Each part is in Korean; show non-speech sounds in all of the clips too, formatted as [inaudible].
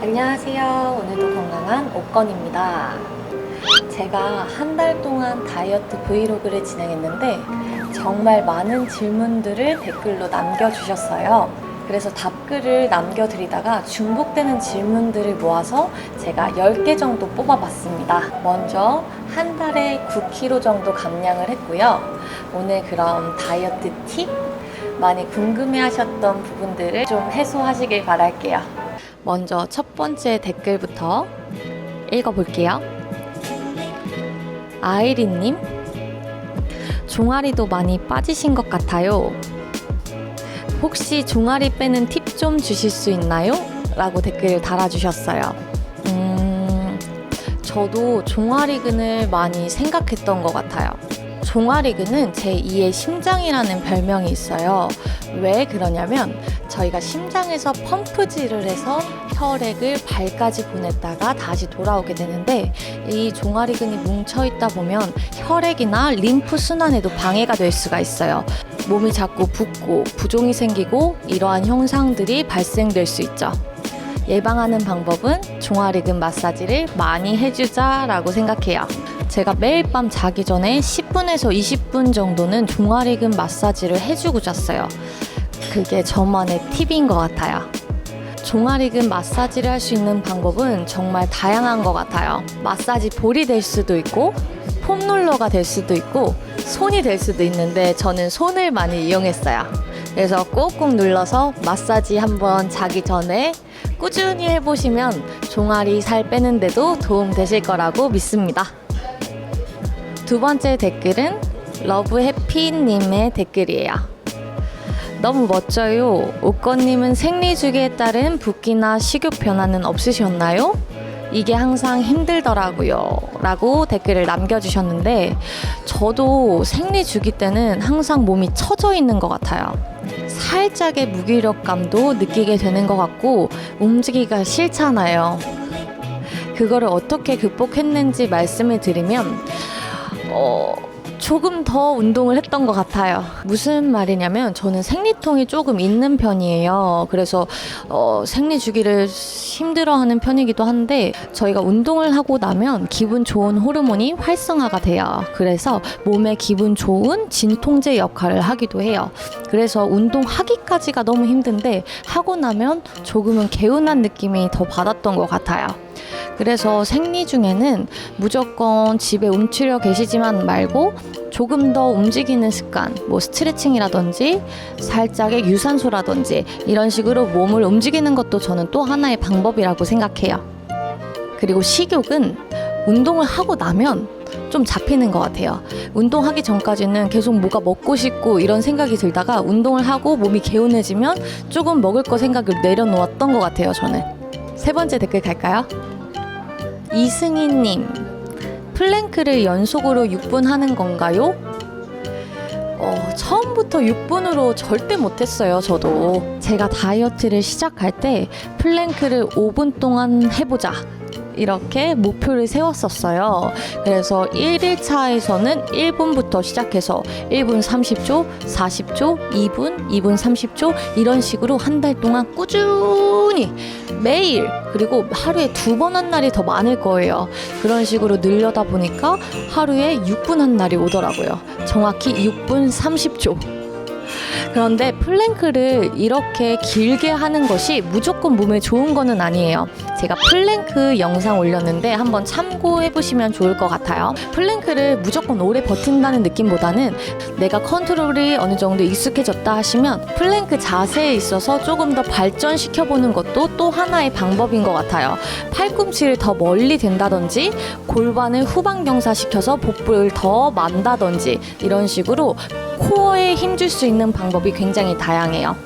안녕하세요. 오늘도 건강한 옥건입니다. 제가 한 달 동안 다이어트 브이로그를 진행했는데 정말 많은 질문들을 댓글로 남겨주셨어요. 그래서 답글을 남겨드리다가 중복되는 질문들을 모아서 제가 10개 정도 뽑아봤습니다. 먼저 한 달에 9kg 정도 감량을 했고요. 오늘 그럼 다이어트 팁? 많이 궁금해 하셨던 부분들을 좀 해소하시길 바랄게요. 먼저 첫 번째 댓글부터 읽어볼게요. 아이린님, 종아리도 많이 빠지신 것 같아요. 혹시 종아리 빼는 팁 좀 주실 수 있나요? 라고 댓글을 달아주셨어요. 음, 저도 종아리 근을 많이 생각했던 것 같아요. 종아리근은 제2의 심장이라는 별명이 있어요. 왜 그러냐면 저희가 심장에서 펌프질을 해서 혈액을 발까지 보냈다가 다시 돌아오게 되는데 이 종아리근이 뭉쳐 있다 보면 혈액이나 림프 순환에도 방해가 될 수가 있어요. 몸이 자꾸 붓고 부종이 생기고 이러한 현상들이 발생될 수 있죠. 예방하는 방법은 종아리근 마사지를 많이 해주자라고 생각해요. 제가 매일 밤 자기 전에 10분에서 20분 정도는 종아리근 마사지를 해주고 잤어요. 그게 저만의 팁인 것 같아요. 종아리근 마사지를 할 수 있는 방법은 정말 다양한 것 같아요. 마사지 볼이 될 수도 있고, 폼롤러가 될 수도 있고, 손이 될 수도 있는데 저는 손을 많이 이용했어요. 그래서 꾹꾹 눌러서 마사지 한번 자기 전에 꾸준히 해보시면 종아리 살 빼는데도 도움 되실 거라고 믿습니다. 두 번째 댓글은 러브해피님의 댓글이에요. 너무 멋져요. 옥건님은 생리 주기에 따른 붓기나 식욕 변화는 없으셨나요? 이게 항상 힘들더라고요. 라고 댓글을 남겨주셨는데, 저도 생리 주기 때는 항상 몸이 처져 있는 것 같아요. 살짝의 무기력감도 느끼게 되는 것 같고, 움직이기가 싫잖아요. 그거를 어떻게 극복했는지 말씀을 드리면, 어, 조금 더 운동을 했던 것 같아요. 무슨 말이냐면 저는 생리통이 조금 있는 편이에요. 그래서 어, 생리 주기를 힘들어하는 편이기도 한데 저희가 운동을 하고 나면 기분 좋은 호르몬이 활성화가 돼요. 그래서 몸에 기분 좋은 진통제 역할을 하기도 해요. 그래서 운동하기까지가 너무 힘든데 하고 나면 조금은 개운한 느낌이 더 받았던 것 같아요. 그래서 생리 중에는 무조건 집에 움츠려 계시지만 말고 조금 더 움직이는 습관, 뭐 스트레칭이라든지 살짝의 유산소라든지 이런 식으로 몸을 움직이는 것도 저는 또 하나의 방법이라고 생각해요. 그리고 식욕은 운동을 하고 나면 좀 잡히는 것 같아요. 운동하기 전까지는 계속 뭐가 먹고 싶고 이런 생각이 들다가 운동을 하고 몸이 개운해지면 조금 먹을 거 생각을 내려놓았던 것 같아요, 저는. 세 번째 댓글 갈까요? 이승희님, 플랭크를 연속으로 6분 하는 건가요? 어, 처음부터 6분으로 절대 못했어요, 저도. 제가 다이어트를 시작할 때 플랭크를 5분 동안 해보자. 이렇게 목표를 세웠었어요. 그래서 1일차에서는 1분부터 시작해서 1분 30초, 40초, 2분, 2분 30초 이런 식으로 한 달 동안 꾸준히 매일 그리고 하루에 두 번 한 날이 더 많을 거예요. 그런 식으로 늘려다 보니까 하루에 6분 한 날이 오더라고요. 정확히 6분 30초. 그런데 플랭크를 이렇게 길게 하는 것이 무조건 몸에 좋은 거는 아니에요. 제가 플랭크 영상 올렸는데 한번 참고해 보시면 좋을 것 같아요. 플랭크를 무조건 오래 버틴다는 느낌보다는 내가 컨트롤이 어느 정도 익숙해졌다 하시면 플랭크 자세에 있어서 조금 더 발전시켜 보는 것도 또 하나의 방법인 것 같아요. 팔꿈치를 더 멀리 댄다든지 골반을 후방경사시켜서 복부를 더 만다든지 이런 식으로 코어에 힘줄 수 있는 방법이 굉장히 다양해요.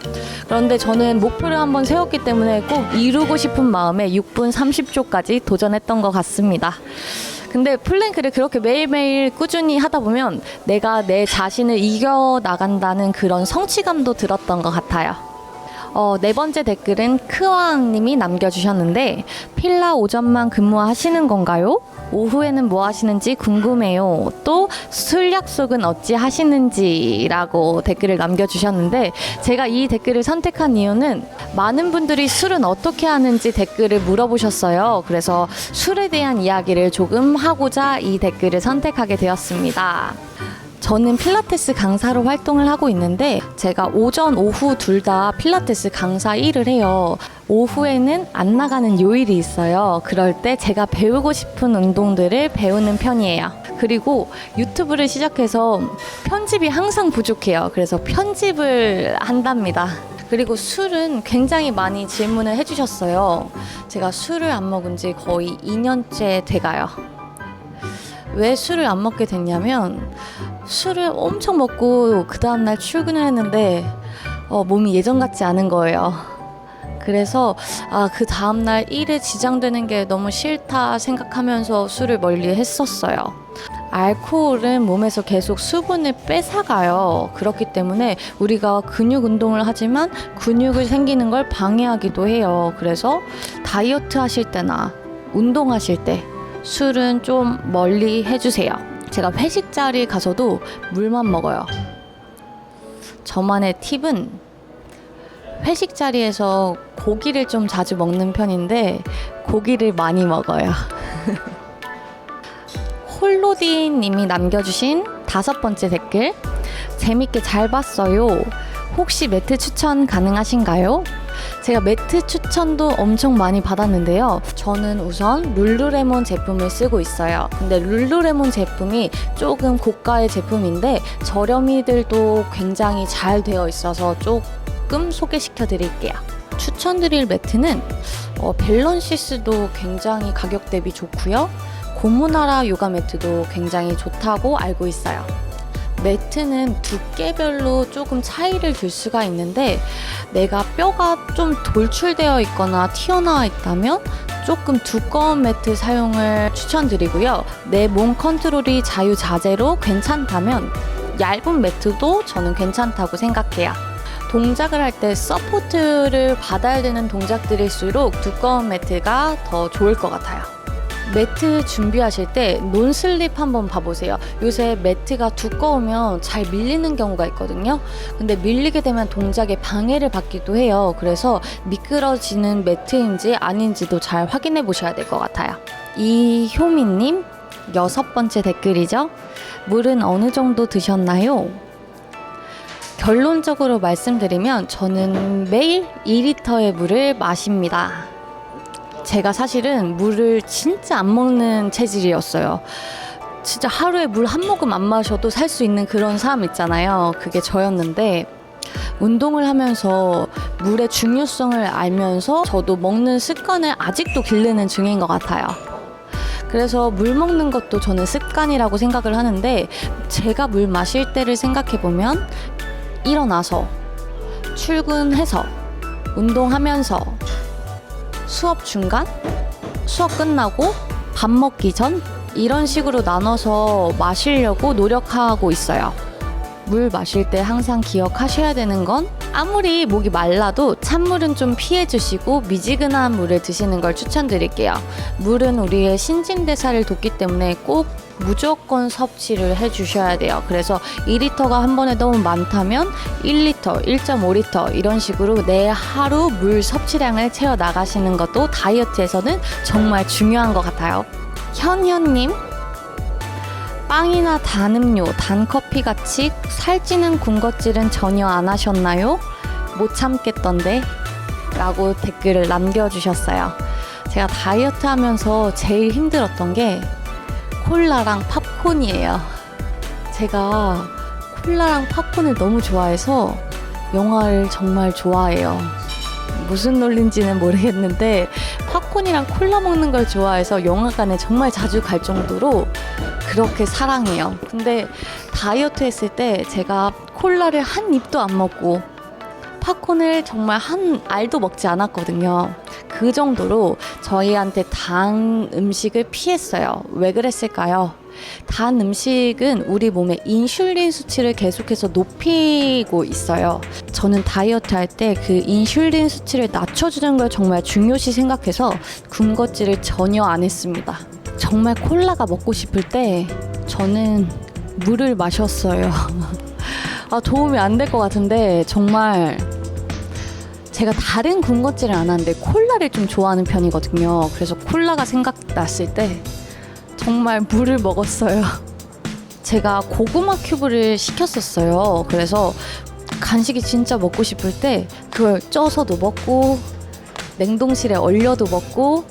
그런데 저는 목표를 한번 세웠기 때문에 꼭 이루고 싶은 마음에 6분 30초까지 도전했던 것 같습니다. 근데 플랭크를 그렇게 매일매일 꾸준히 하다 보면 내가 내 자신을 이겨 나간다는 그런 성취감도 들었던 것 같아요. 어, 네 번째 댓글은 크왕님이 남겨주셨는데 필라 오전만 근무하시는 건가요? 오후에는 뭐 하시는지 궁금해요. 또 술 약속은 어찌 하시는지라고 댓글을 남겨주셨는데 제가 이 댓글을 선택한 이유는 많은 분들이 술은 어떻게 하는지 댓글을 물어보셨어요. 그래서 술에 대한 이야기를 조금 하고자 이 댓글을 선택하게 되었습니다. 저는 필라테스 강사로 활동을 하고 있는데 제가 오전, 오후 둘 다 필라테스 강사 일을 해요. 오후에는 안 나가는 요일이 있어요. 그럴 때 제가 배우고 싶은 운동들을 배우는 편이에요. 그리고 유튜브를 시작해서 편집이 항상 부족해요. 그래서 편집을 한답니다. 그리고 술은 굉장히 많이 질문을 해주셨어요. 제가 술을 안 먹은 지 거의 2년째 돼가요. 왜 술을 안 먹게 됐냐면 술을 엄청 먹고 그 다음날 출근을 했는데 어, 몸이 예전 같지 않은 거예요. 그래서 아, 그 다음날 일에 지장되는 게 너무 싫다 생각하면서 술을 멀리 했었어요. 알코올은 몸에서 계속 수분을 뺏어가요. 그렇기 때문에 우리가 근육 운동을 하지만 근육을 생기는 걸 방해하기도 해요. 그래서 다이어트 하실 때나 운동하실 때 술은 좀 멀리 해주세요. 제가 회식 자리 가서도 물만 먹어요. 저만의 팁은 회식 자리에서 고기를 좀 자주 먹는 편인데 고기를 많이 먹어요. [laughs] 홀로딘 님이 남겨주신 다섯 번째 댓글 재밌게 잘 봤어요. 혹시 매트 추천 가능하신가요? 제가 매트 추천도 엄청 많이 받았는데요. 저는 우선 룰루레몬 제품을 쓰고 있어요. 근데 룰루레몬 제품이 조금 고가의 제품인데 저렴이들도 굉장히 잘 되어 있어서 조금 소개시켜 드릴게요. 추천드릴 매트는 어, 밸런시스도 굉장히 가격 대비 좋고요. 고무나라 요가 매트도 굉장히 좋다고 알고 있어요. 매트는 두께별로 조금 차이를 줄 수가 있는데 내가 뼈가 좀 돌출되어 있거나 튀어나와 있다면 조금 두꺼운 매트 사용을 추천드리고요. 내 몸 컨트롤이 자유자재로 괜찮다면 얇은 매트도 저는 괜찮다고 생각해요. 동작을 할 때 서포트를 받아야 되는 동작들일수록 두꺼운 매트가 더 좋을 것 같아요. 매트 준비하실 때 논슬립 한번 봐보세요. 요새 매트가 두꺼우면 잘 밀리는 경우가 있거든요. 근데 밀리게 되면 동작에 방해를 받기도 해요. 그래서 미끄러지는 매트인지 아닌지도 잘 확인해 보셔야 될 것 같아요. 이효민님 여섯 번째 댓글이죠. 물은 어느 정도 드셨나요? 결론적으로 말씀드리면 저는 매일 2리터의 물을 마십니다. 제가 사실은 물을 진짜 안 먹는 체질이었어요. 진짜 하루에 물 한 모금 안 마셔도 살 수 있는 그런 사람 있잖아요. 그게 저였는데 운동을 하면서 물의 중요성을 알면서 저도 먹는 습관을 아직도 기르는 중인 것 같아요. 그래서 물 먹는 것도 저는 습관이라고 생각을 하는데 제가 물 마실 때를 생각해 보면 일어나서 출근해서 운동하면서 수업 중간, 수업 끝나고 밥 먹기 전 이런 식으로 나눠서 마시려고 노력하고 있어요. 물 마실 때 항상 기억하셔야 되는 건 아무리 목이 말라도 찬물은 좀 피해 주시고 미지근한 물을 드시는 걸 추천드릴게요. 물은 우리의 신진대사를 돕기 때문에 꼭 무조건 섭취를 해 주셔야 돼요. 그래서 2리터가 한 번에 너무 많다면 1리터, 1.5리터 이런 식으로 내 하루 물 섭취량을 채워 나가시는 것도 다이어트에서는 정말 중요한 것 같아요. 현현님 빵이나 단 음료, 단 커피 같이 살찌는 군것질은 전혀 안 하셨나요? 못 참겠던데? 라고 댓글을 남겨주셨어요. 제가 다이어트 하면서 제일 힘들었던 게 콜라랑 팝콘이에요. 제가 콜라랑 팝콘을 너무 좋아해서 영화를 정말 좋아해요. 무슨 논리인지는 모르겠는데 팝콘이랑 콜라 먹는 걸 좋아해서 영화관에 정말 자주 갈 정도로 그렇게 사랑해요. 근데 다이어트 했을 때 제가 콜라를 한 입도 안 먹고 팝콘을 정말 한 알도 먹지 않았거든요. 그 정도로 저희한테 단 음식을 피했어요. 왜 그랬을까요? 단 음식은 우리 몸의 인슐린 수치를 계속해서 높이고 있어요. 저는 다이어트 할 때 그 인슐린 수치를 낮춰주는 걸 정말 중요시 생각해서 군것질을 전혀 안 했습니다. 정말 콜라가 먹고 싶을 때 저는 물을 마셨어요. [laughs] 아, 도움이 안 될 것 같은데 정말 제가 다른 군것질을 안 하는데 콜라를 좀 좋아하는 편이거든요. 그래서 콜라가 생각났을 때 정말 물을 먹었어요. [laughs] 제가 고구마 큐브를 시켰었어요. 그래서 간식이 진짜 먹고 싶을 때 그걸 쪄서도 먹고 냉동실에 얼려도 먹고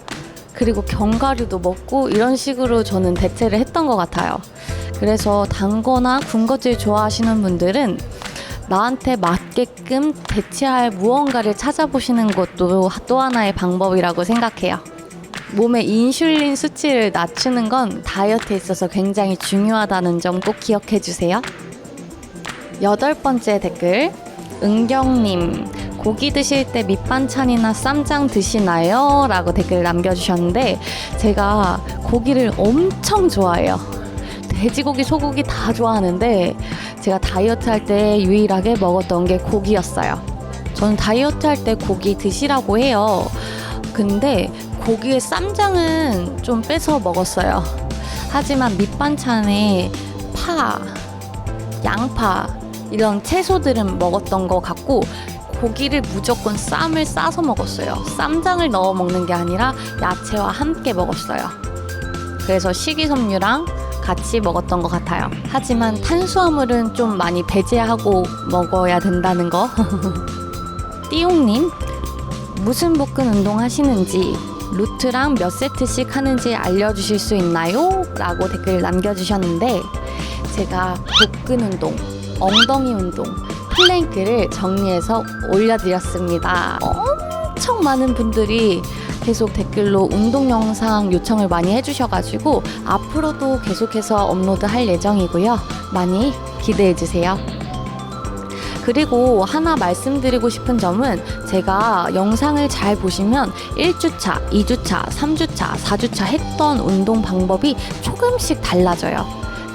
그리고 견과류도 먹고 이런 식으로 저는 대체를 했던 것 같아요. 그래서 단 거나 군것질 좋아하시는 분들은 나한테 맞게끔 대체할 무언가를 찾아보시는 것도 또 하나의 방법이라고 생각해요. 몸의 인슐린 수치를 낮추는 건 다이어트에 있어서 굉장히 중요하다는 점 꼭 기억해 주세요. 여덟 번째 댓글. 은경님, 고기 드실 때 밑반찬이나 쌈장 드시나요? 라고 댓글 남겨주셨는데, 제가 고기를 엄청 좋아해요. 돼지고기, 소고기 다 좋아하는데, 제가 다이어트 할 때 유일하게 먹었던 게 고기였어요. 저는 다이어트 할 때 고기 드시라고 해요. 근데 고기의 쌈장은 좀 빼서 먹었어요. 하지만 밑반찬에 파, 양파 이런 채소들은 먹었던 것 같고 고기를 무조건 쌈을 싸서 먹었어요. 쌈장을 넣어 먹는 게 아니라 야채와 함께 먹었어요. 그래서 식이섬유랑 같이 먹었던 것 같아요. 하지만 탄수화물은 좀 많이 배제하고 먹어야 된다는 거. [laughs] 띠용님, 무슨 복근 운동 하시는지 루트랑 몇 세트씩 하는지 알려주실 수 있나요? 라고 댓글 남겨주셨는데 제가 복근 운동, 엉덩이 운동, 플랭크를 정리해서 올려드렸습니다. 엄청 많은 분들이 계속 댓글로 운동 영상 요청을 많이 해주셔가지고 앞으로도 계속해서 업로드 할 예정이고요. 많이 기대해주세요. 그리고 하나 말씀드리고 싶은 점은 제가 영상을 잘 보시면 1주차, 2주차, 3주차, 4주차 했던 운동 방법이 조금씩 달라져요.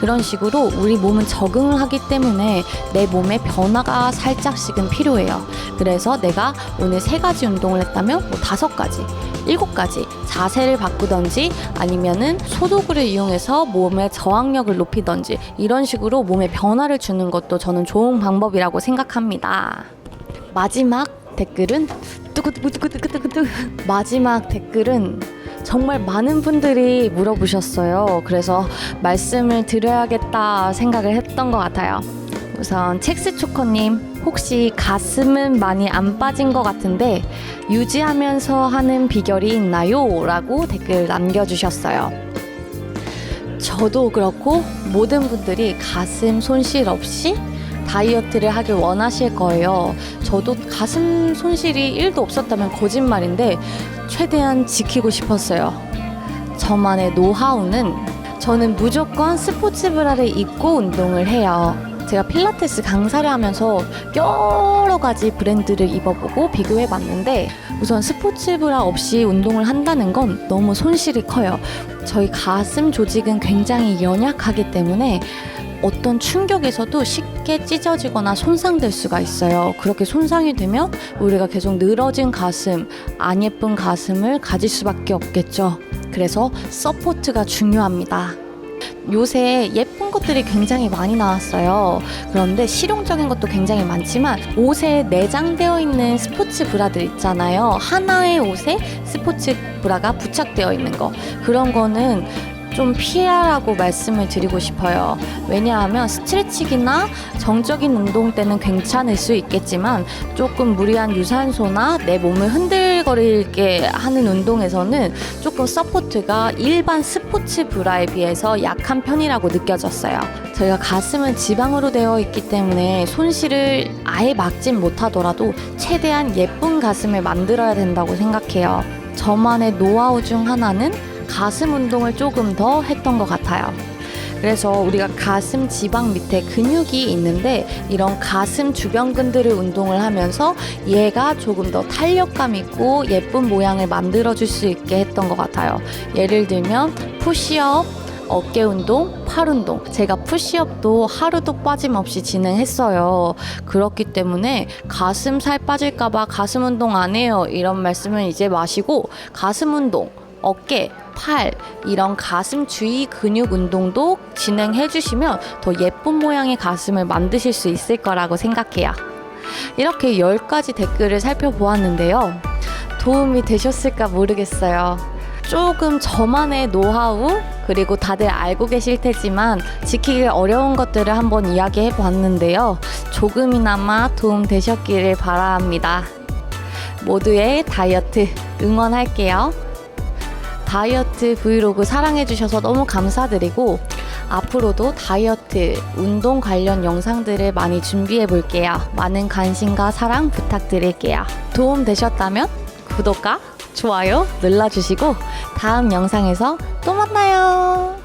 그런 식으로 우리 몸은 적응을 하기 때문에 내 몸에 변화가 살짝씩은 필요해요. 그래서 내가 오늘 세 가지 운동을 했다면 뭐 다섯 가지, 일곱 가지 자세를 바꾸던지 아니면은 소도구를 이용해서 몸의 저항력을 높이던지 이런 식으로 몸에 변화를 주는 것도 저는 좋은 방법이라고 생각합니다. 마지막 댓글은 마지막 댓글은 정말 많은 분들이 물어보셨어요. 그래서 말씀을 드려야겠다 생각을 했던 것 같아요. 우선 첵스초커님 혹시 가슴은 많이 안 빠진 것 같은데 유지하면서 하는 비결이 있나요? 라고 댓글 남겨주셨어요. 저도 그렇고 모든 분들이 가슴 손실 없이 다이어트를 하길 원하실 거예요. 저도 가슴 손실이 1도 없었다면 거짓말인데 최대한 지키고 싶었어요. 저만의 노하우는 저는 무조건 스포츠 브라를 입고 운동을 해요. 제가 필라테스 강사를 하면서 여러 가지 브랜드를 입어보고 비교해 봤는데 우선 스포츠 브라 없이 운동을 한다는 건 너무 손실이 커요. 저희 가슴 조직은 굉장히 연약하기 때문에 어떤 충격에서도 쉽게 찢어지거나 손상될 수가 있어요. 그렇게 손상이 되면 우리가 계속 늘어진 가슴, 안 예쁜 가슴을 가질 수밖에 없겠죠. 그래서 서포트가 중요합니다. 요새 예쁜 것들이 굉장히 많이 나왔어요. 그런데 실용적인 것도 굉장히 많지만 옷에 내장되어 있는 스포츠 브라들 있잖아요. 하나의 옷에 스포츠 브라가 부착되어 있는 거. 그런 거는 좀 피하라고 말씀을 드리고 싶어요. 왜냐하면 스트레칭이나 정적인 운동 때는 괜찮을 수 있겠지만 조금 무리한 유산소나 내 몸을 흔들거리게 하는 운동에서는 조금 서포트가 일반 스포츠 브라에 비해서 약한 편이라고 느껴졌어요. 저희가 가슴은 지방으로 되어 있기 때문에 손실을 아예 막진 못하더라도 최대한 예쁜 가슴을 만들어야 된다고 생각해요. 저만의 노하우 중 하나는 가슴 운동을 조금 더 했던 것 같아요. 그래서 우리가 가슴 지방 밑에 근육이 있는데 이런 가슴 주변근들을 운동을 하면서 얘가 조금 더 탄력감 있고 예쁜 모양을 만들어 줄 수 있게 했던 것 같아요. 예를 들면 푸시업, 어깨 운동, 팔 운동. 제가 푸시업도 하루도 빠짐없이 진행했어요. 그렇기 때문에 가슴 살 빠질까봐 가슴 운동 안 해요. 이런 말씀은 이제 마시고 가슴 운동, 어깨, 팔 이런 가슴 주위 근육 운동도 진행해 주시면 더 예쁜 모양의 가슴을 만드실 수 있을 거라고 생각해요. 이렇게 10가지 댓글을 살펴보았는데요. 도움이 되셨을까 모르겠어요. 조금 저만의 노하우 그리고 다들 알고 계실 테지만 지키기 어려운 것들을 한번 이야기해 봤는데요. 조금이나마 도움 되셨기를 바랍니다. 모두의 다이어트 응원할게요. 다이어트 브이로그 사랑해주셔서 너무 감사드리고 앞으로도 다이어트, 운동 관련 영상들을 많이 준비해 볼게요. 많은 관심과 사랑 부탁드릴게요. 도움 되셨다면 구독과 좋아요 눌러주시고 다음 영상에서 또 만나요.